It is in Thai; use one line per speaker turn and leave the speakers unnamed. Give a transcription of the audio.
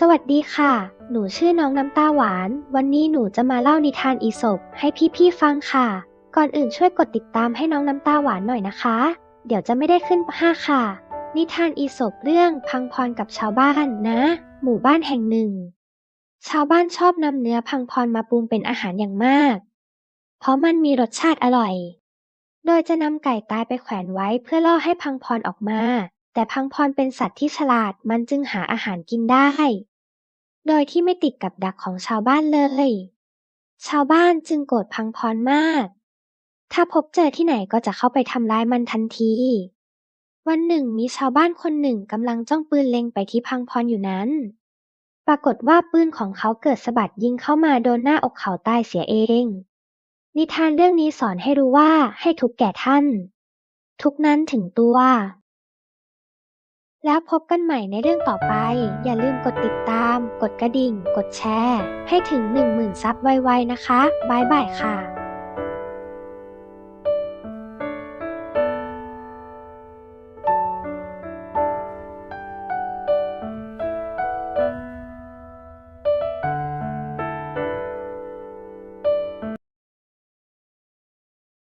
สวัสดีค่ะ หนูชื่อน้องน้ำตาหวาน วันนี้หนูจะมาเล่านิทานอีสปให้พี่ๆฟังค่ะ ก่อนอื่นช่วยกดติดตามให้น้องน้ำตาหวานหน่อยนะคะ เดี๋ยวจะไม่ได้ขึ้นห้าค่ะ นิทานอีสปเรื่องพังพรกับชาวบ้านนะ หมู่บ้านแห่งหนึ่ง ชาวบ้านชอบนำเนื้อพังพรมาปรุงเป็นอาหารอย่างมาก เพราะมันมีรสชาติอร่อย โดยจะนำไก่ตายไปแขวนไว้เพื่อล่อให้พังพรออกมา แต่พังพรเป็นสัตว์ที่ฉลาดมันจึงหาอาหารกินได้ โดยที่ไม่ติดกับดักของชาวบ้านเลย ชาวบ้านจึงโกรธพังพรมาก ถ้าพบเจอที่ไหนก็จะเข้าไปทำร้ายมันทันที วันหนึ่งมีชาวบ้านคนหนึ่งกำลังจ้องปืนเล็งไปที่พังพรอยู่นั้น ปรากฏว่าปืนของเขาเกิดสะบัดยิงเข้ามาโดนหน้าอกเขาตายเสียเอง นิทานเรื่องนี้สอนให้รู้ว่าให้ทุกแก่ท่าน ทุกนั้นถึงตัว แล้วพบกันใหม่ในเรื่องต่อไป อย่าลืมกดติดตาม กดกระดิ่ง กดแชร์ ให้ถึง 10,000 ซับไวๆนะคะ บ๊ายบายค่ะ